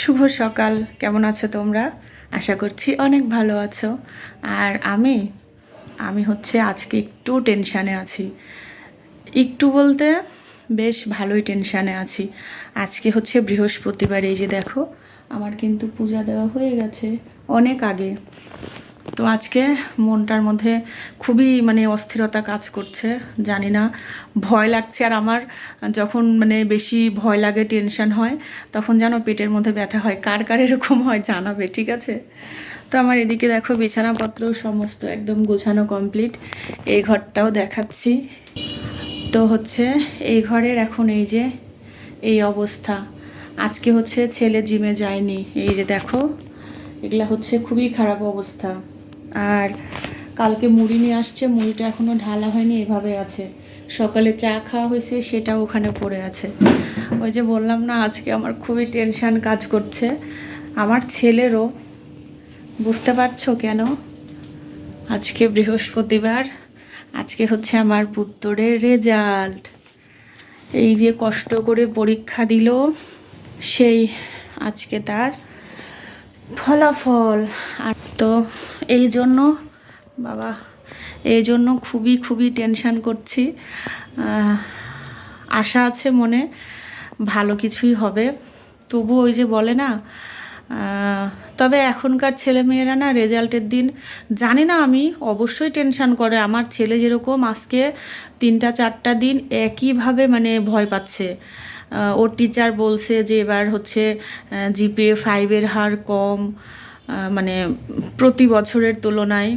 শুভ সকাল। কেমন আছো তোমরা? আশা করছি অনেক ভালো আছো। আর আমি আমি হচ্ছে আজকে একটু টেনশানে আছি। একটু বলতে বেশ ভালোই টেনশানে আছি। আজকে হচ্ছে বৃহস্পতিবার, এই যে দেখো, আমার কিন্তু পূজা দেওয়া হয়ে গেছে অনেক আগে। তো আজকে মনটার মধ্যে খুবই মানে অস্থিরতা কাজ করছে, জানি না। ভয় লাগছে আর আমার যখন মানে বেশি ভয় লাগে টেনশন হয়, তখন যেন পেটের মধ্যে ব্যথা হয়। কার কার এরকম হয় জানাবে, ঠিক আছে? তো আমার এদিকে দেখো বিছানাপত্র সমস্ত একদম গোছানো কমপ্লিট এই ঘরটাও দেখাচ্ছি। তো হচ্ছে এই ঘরের এখন এই যে, এই অবস্থা। আজকে হচ্ছে ছেলে জিমে যায়নি। এই যে দেখো, এগুলা হচ্ছে খুবই খারাপ অবস্থা। আর কালকে মুড়ি নিয়ে আসছে, মুড়িটা এখনও ঢালা হয়নি, এভাবে আছে। সকালে চা খাওয়া হয়েছে সেটা ওখানে পড়ে আছে। ওই যে বললাম না, আজকে আমার খুবই টেনশান কাজ করছে। আমার ছেলেরও, বুঝতে পারছ কেন? আজকে বৃহস্পতিবার, আজকে হচ্ছে আমার পুত্তরের রেজাল্ট এই যে কষ্ট করে পরীক্ষা দিল, সেই আজকে তার ফলাফল। আর তো এই জন্য, বাবা, এই জন্য খুবই খুবই টেনশান করছি। আশা আছে মনে, ভালো কিছুই হবে। তবু ওই যে বলে না তবে এখনকার ছেলেমেয়েরা না রেজাল্টের দিন, জানি না আমি, অবশ্যই টেনশান করে। আমার ছেলে যেরকম আজকে তিনটা, চারটা দিন একইভাবে মানে ভয় পাচ্ছে। ওর টিচার বলছে যে এবার হচ্ছে জিপে ফাইভের হার কম। মানে প্রতি বছরের তুলনায়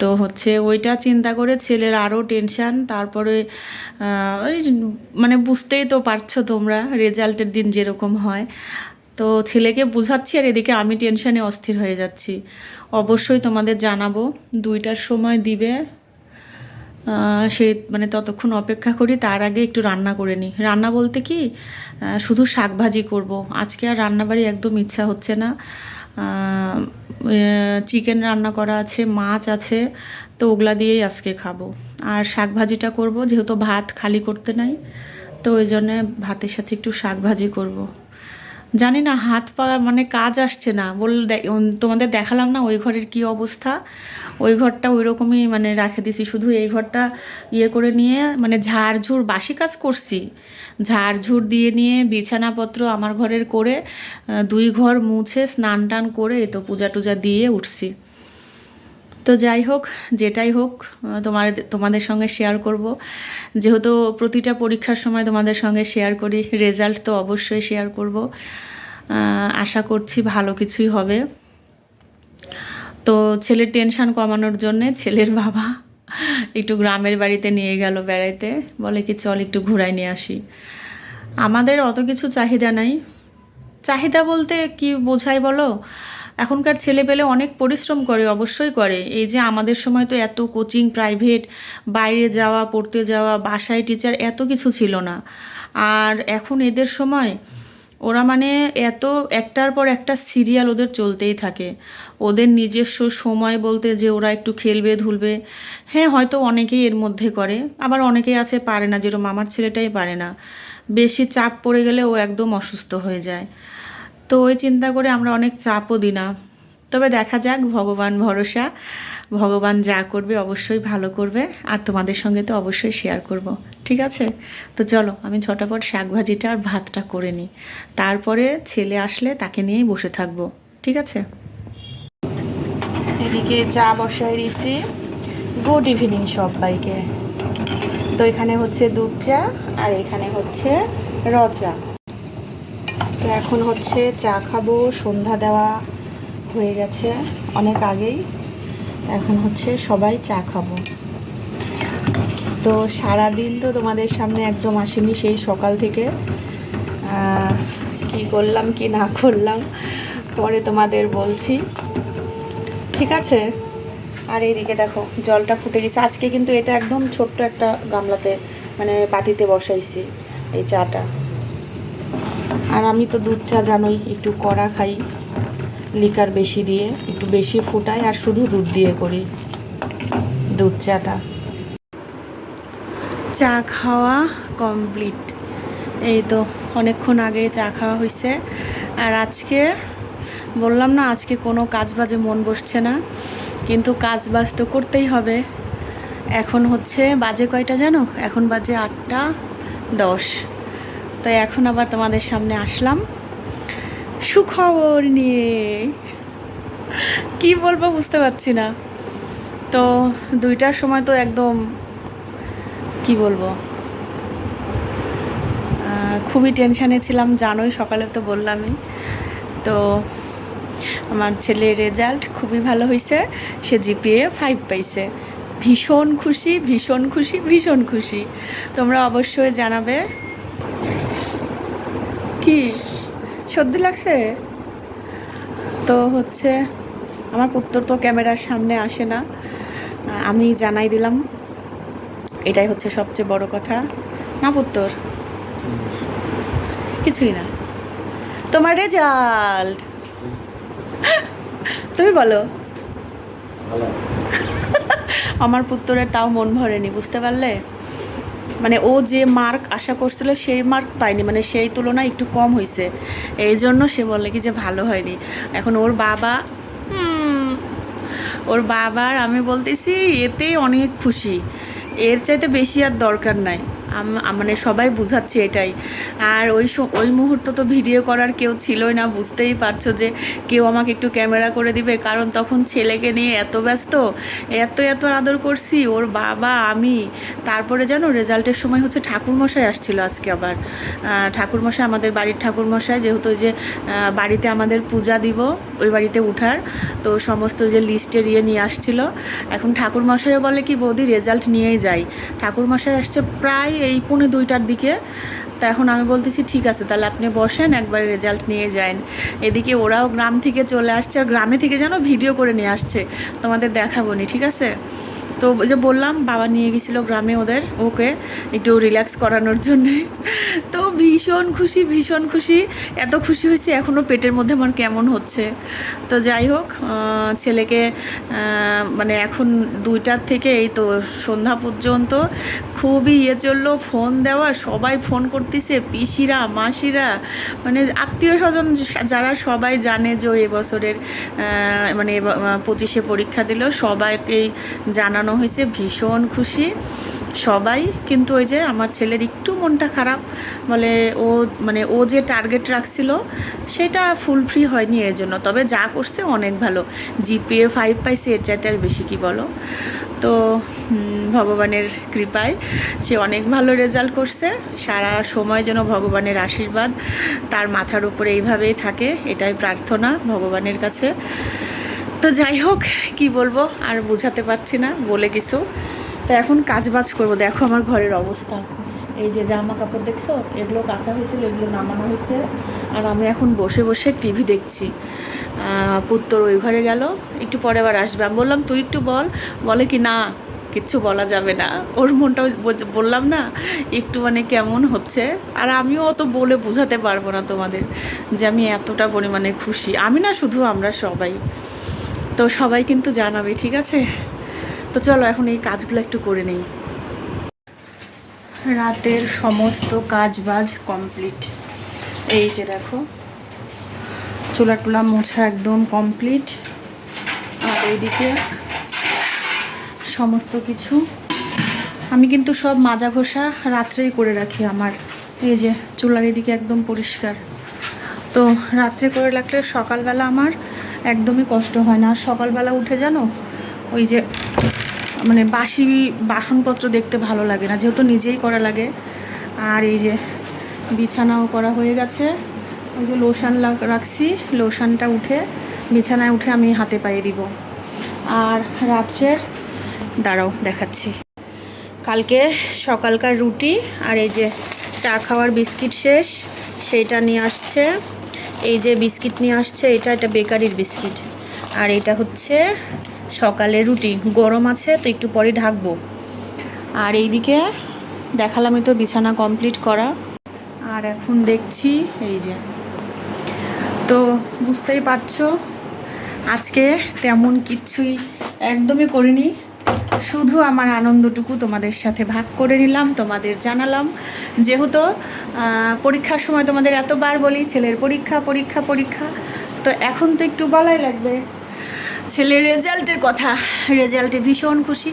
তো হচ্ছে ওইটা চিন্তা করে ছেলের আরও টেনশান তারপরে ওই মানে বুঝতেই তো পারছ তোমরা, রেজাল্টের দিন যেরকম হয়। তো ছেলেকে বুঝাচ্ছি আর এদিকে আমি টেনশানে অস্থির হয়ে যাচ্ছি। অবশ্যই তোমাদের জানাব, দুইটার সময় দিবে। সে মানে ততক্ষণ অপেক্ষা করি, তার আগে একটু রান্না করে নিই। রান্না বলতে কি শুধু শাকভাজি করব। আজকে আর রান্নাবাড়ি একদম ইচ্ছা হচ্ছে না। চিকেন রান্না করা আছে, মাছ আছে, তো ওগুলা দিয়েই আজকে খাব। আর শাক ভাজিটা করব, যেহেতু ভাত খালি করতে নাই, তো ওই জন্যে ভাতের সাথে একটু শাক ভাজি করব। জানি না, হাত পা মানে কাজ আসছে না। বল তোমাদের দেখালাম না ওই ঘরের কি অবস্থা? ওই ঘরটা ওই রকমই মানে রাখে দিছি, শুধু এই ঘরটা ইয়ে করে নিয়ে মানে ঝাড়ঝুড় বাসি কাজ করছি। ঝাড়ঝুড় দিয়ে নিয়ে বিছানাপত্র আমার ঘরের করে দুই ঘর মুছে স্নান টান করে তো পূজা টুজা দিয়ে উঠছি। তো যাই হোক, যেটাই হোক তোমার, তোমাদের সঙ্গে শেয়ার করব। যেহেতু প্রতিটা পরীক্ষার সময় তোমাদের সঙ্গে শেয়ার করি রেজাল্ট তো অবশ্যই শেয়ার করব। আশা করছি ভালো কিছুই হবে। তো ছেলের টেনশান কমানোর জন্যে ছেলের বাবা একটু গ্রামের বাড়িতে নিয়ে গেল বেড়াইতে। বলে কি, চল একটু ঘুরাই নিয়ে আসি। আমাদের অত কিছু চাহিদা নাই। চাহিদা বলতে কি বোঝায় বলো? এখনকার ছেলে পেলে অনেক পরিশ্রম করে, অবশ্যই করে। এই যে আমাদের সময় তো এত কোচিং প্রাইভেট বাইরে যাওয়া, পড়তে যাওয়া, বাসায় টিচার এত কিছু ছিল না। আর এখন এদের সময় ওরা মানে এত একটার পর একটা সিরিয়াল ওদের চলতেই থাকে। ওদের নিজস্ব সময় বলতে যে ওরা একটু খেলবে, ধুলবে। হ্যাঁ হয়তো অনেকেই এর মধ্যে করে। আবার অনেকেই আছে পারে না, যেরকম আমার ছেলেটাই পারে না। বেশি চাপ পড়ে গেলে ও একদম অসুস্থ হয়ে যায়। তো ওই চিন্তা করে আমরা অনেক চাপও দিই না। তবে দেখা যাক, ভগবান ভরসা, ভগবান যা করবে অবশ্যই ভালো করবে, আর তোমাদের সঙ্গে তো অবশ্যই শেয়ার করব, ঠিক আছে? তো চলো, আমি ঝটাপট শাক ভাজিটা আর ভাতটা করে নিই। তারপরে ছেলে আসলে তাকে নিয়েই বসে থাকব, ঠিক আছে? এদিকে চা বসাই দিছি গুড ইভিনিং সবাইকে। তো এখানে হচ্ছে দুধ চা, আর এখানে হচ্ছে র চা। তো এখন হচ্ছে চা খাব, সন্ধ্যা দেওয়া হয়ে গেছে অনেক আগেই। এখন হচ্ছে সবাই চা খাব। তো সারাদিন তো তোমাদের সামনে একদম আসেনি সেই সকাল থেকে। কি করলাম, কি না করলাম, পরে তোমাদের বলছি। ঠিক আছে? আর এইদিকে দেখো, জলটা ফুটে গেছে। আজকে কিন্তু এটা একদম ছোট্ট একটা গামলাতে মানে পাটিতে বসাইছি এই চাটা। আর আমি তো দুধ চা জানোই, একটু কড়া খাই লিকার বেশি দিয়ে, একটু বেশি ফুটাই আর শুধু দুধ দিয়ে করি, দুধ চাটা। চা খাওয়া কমপ্লিট এই তো অনেকক্ষণ আগে চা খাওয়া হয়েছে আর আজকে, বললাম না, আজকে কোনো কাজ বাজে মন বসছে না, কিন্তু কাজ বাজ তো করতেই হবে। এখন হচ্ছে বাজে কয়টা জানো? এখন বাজে আটটা দশ। তো এখন আবার তোমাদের সামনে আসলাম। সুখবর নিয়ে। কি বলব বুঝতে পারছি না। তো দুইটার সময় তো একদম, কি বলব? খুবই টেনশানে ছিলাম, জানোই সকালে তো বললামই। তো আমার ছেলের রেজাল্ট খুবই ভালো হয়েছে সে জিপিএ ফাইভ পাইছে। ভীষণ খুশি ভীষণ খুশি ভীষণ খুশি। তোমরা অবশ্যই জানাবে কি? সর্দি লাগছে? তো হচ্ছে আমার পুত্র তো ক্যামেরার সামনে আসে না। আমি জানাই দিলাম। এটাই হচ্ছে সবচেয়ে বড় কথা। না পুত্তর? কিছুই না। তোমার রেজাল্ট তুমি বলো। আমার পুত্তরের তাও মন ভরেনি বুঝতে পারলে? মানে ও যে মার্ক আশা করছিল সেই মার্ক পায়নি মানে সেই তুলনায় একটু কম হয়েছে এই জন্য সে বলে কি যে ভালো হয়নি। এখন ওর বাবা ওর বাবার আমি বলতেছি এতেই অনেক খুশি। এর চাইতে বেশি আর দরকার নাই। মানে সবাই বুঝাচ্ছে এটাই। আর ওই ওই মুহূর্ত তো ভিডিও করার কেউ ছিলই না, বুঝতেই পারছ যে কেউ আমাকে একটু ক্যামেরা করে দিবে, কারণ তখন ছেলেকে নিয়ে এত ব্যস্ত, এত এত আদর করছি, ওর বাবা, আমি। তারপরে জানো, রেজাল্টের সময় হচ্ছে ঠাকুরমশাই আসছিল আজকে আবার। ঠাকুরমশাই, আমাদের বাড়ির ঠাকুরমশাই, যেহেতু যে বাড়িতে আমাদের পূজা দিব, ওই বাড়িতে উঠার, তো সমস্ত যে লিস্টের ইয়ে নিয়ে আসছিল। এখন ঠাকুরমশাইও বলে কি, বৌদি রেজাল্ট নিয়েই যাই। ঠাকুরমশাই আসছে প্রায় এই পৌনে দুইটার দিকে। তা এখন আমি বলতেছি, ঠিক আছে, তাহলে আপনি বসেন, একবার রেজাল্ট নিয়ে যান। এদিকে ওরাও গ্রাম থেকে চলে আসছে, আর গ্রামে থেকে যেন ভিডিও করে নিয়ে আসছে। তোমাদের দেখাবো নি, ঠিক আছে? তো যে বললাম, বাবা নিয়ে গেছিল গ্রামে ওদের, ওকে একটু রিল্যাক্স করানোর জন্যে। তো ভীষণ খুশি ভীষণ খুশি। এত খুশি হয়েছি এখনও পেটের মধ্যে আমার কেমন হচ্ছে। তো যাই হোক ছেলেকে মানে এখন দুইটার থেকে এই তো সন্ধ্যা পর্যন্ত খুবই ইয়ে চলল, ফোন দেওয়া, সবাই ফোন করতেছে, পিসিরা, মাসিরা মানে আত্মীয় স্বজন যারা সবাই জানে যে এবছরের মানে পঁচিশে পরীক্ষা দিল, সবাইকেই জানানো হয়েছে, ভীষণ খুশি। সবাই কিন্তু ওই যে আমার ছেলের একটু মনটা খারাপ, বলে ও মানে ও যে টার্গেট রাখছিল, সেটা ফুল ফ্রি হয়নি এর জন্য। তবে যা করছে অনেক ভালো। জিপিএ ফাইভ পাইছে, এর চাইতে আর বেশি কি বলো? তো ভগবানের কৃপায় সে অনেক ভালো রেজাল্ট করছে। সারা সময় যেন ভগবানের আশীর্বাদ তার মাথার উপরে এইভাবেই থাকে, এটাই প্রার্থনা ভগবানের কাছে। তো যাই হোক, কি বলব? আর বোঝাতে পারছি না, বলে কিছু। তো এখন কাজ বাজ করব। দেখো আমার ঘরের অবস্থা। এই যে জামা কাপড় দেখছ? এগুলো কাঁচা হয়েছিল, এগুলো নামানো হয়েছে। আর আমি এখন বসে বসে টিভি দেখছি। পুত্তর ওই ঘরে গেল। একটু পরে আবার আসবে। আমি বললাম, তুই একটু বল। বলে কি, না কিচ্ছু বলা যাবে না। ওর মনটাও বললাম, না, একটু মানে কেমন হচ্ছে? আর আমিও অত বলে বোঝাতে পারব না তোমাদের, যে আমি এতটা পরিমাণে খুশি। আমি না শুধু আমরা সবাই। তো সবাই কিন্তু জানাবে, ঠিক আছে? তো চলো এখন এই কাজগুলো একটু করে নেই। রাতের সমস্ত কাজ বাজ কমপ্লিট। এই যে দেখো চুলা টুলা মোছা একদম কমপ্লিট। আর এইদিকে সমস্ত কিছু। আমি কিন্তু সব মাজা ঘষা রাত্রেই করে রাখি আমার। এই যে চুলার এদিকে একদম পরিষ্কার। তো রাত্রে করে রাখলে সকালবেলা আমার একদমই কষ্ট হয় না। আর সকালবেলা উঠে জানো, ওই যে মানে বাসি বাসনপত্র দেখতে ভালো লাগে না, যেহেতু নিজেই করা লাগে। আর এই যে বিছানাও করা হয়ে গেছে। ওই যে লোশান রাখছি, লোশানটা উঠে বিছানায় উঠে আমি হাতে পায়ে দিব। আর রাত্রের, দাঁড়াও দেখাচ্ছি। কালকে সকালকার রুটি আর এই যে চা খাওয়ার বিস্কিট শেষ, সেইটা নিয়ে আসছে। এই যে বিস্কিট নিয়ে আসছে, এটা এটা বেকারির বিস্কিট। আর এটা হচ্ছে সকালে রুটি। গরম আছে, তো একটু পরে ঢাকবো। আর এইদিকে দেখালামই তো বিছানা কমপ্লিট করা। আর এখন দেখছি, এই যে। তো বুঝতেই পারছ, আজকে তেমন কিচ্ছুই একদমই করিনি। শুধু আমার আনন্দটুকু তোমাদের সাথে ভাগ করে নিলাম, তোমাদের জানালাম। যেহেতু পরীক্ষার সময় তোমাদের এতবার বলি, ছেলের পরীক্ষা পরীক্ষা পরীক্ষা, তো এখন তো একটু বলাই লাগবে। ছেলের রেজাল্টের কথা, রেজাল্টে ভীষণ খুশি।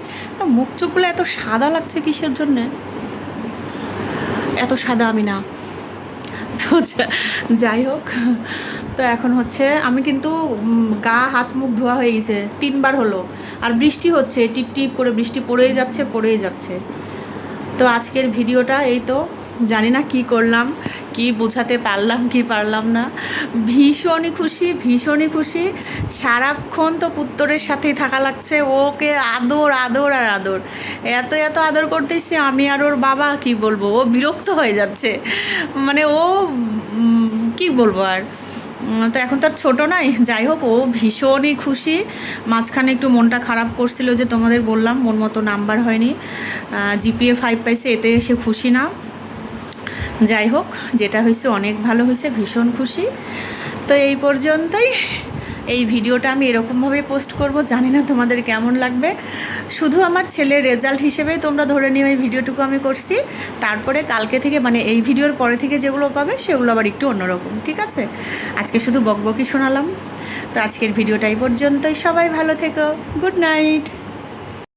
মুখ চোখগুলো এত সাদা লাগছে কিসের জন্যে? এত সাদা আমি না। তো যাই হোক তো এখন হচ্ছে আমি কিন্তু গা, হাত, মুখ ধোয়া হয়ে গেছে, তিনবার হলো। আর বৃষ্টি হচ্ছে, টিপ টিপ করে বৃষ্টি পড়েই যাচ্ছে পড়েই যাচ্ছে। তো আজকের ভিডিওটা এই তো। জানি না কি করলাম, কি বোঝাতে পারলাম, কি পারলাম না। ভীষণই খুশি ভীষণই খুশি। সারাক্ষণ তো পুত্তরের সাথেই থাকা লাগছে, ওকে আদর আদর আর আদর। এত এত আদর করতেছি, আমি আর ওর বাবা কি বলব? ও বিরক্ত হয়ে যাচ্ছে। মানে ও কি বলব আর? তো এখন তার ছোট নাই। যাই হোক, ও ভীষণই খুশি। মাঝখানে একটু মনটা খারাপ করছিল যে তোমাদের বললাম মন মতো নাম্বার হয়নি। জিপিএ ফাইভ পাইছে, এতে এসে খুশি না। যাই হোক, যেটা হয়েছে অনেক ভালো হয়েছে, ভীষণ খুশি। তো এই পর্যন্তই। এই ভিডিওটা আমি এরকমভাবে পোস্ট করব। জানি না তোমাদের কেমন লাগবে। শুধু আমার ছেলের রেজাল্ট হিসেবেই তোমরা ধরে নিও এই ভিডিওটুকু আমি করছি। তারপরে কালকে থেকে মানে এই ভিডিওর পরে থেকে যেগুলো পাবে সেগুলো আবার একটু অন্যরকম, ঠিক আছে? আজকে শুধু বকবকি শোনালাম। তো আজকের ভিডিওটাই পর্যন্তই। সবাই ভালো থেকো। Good night.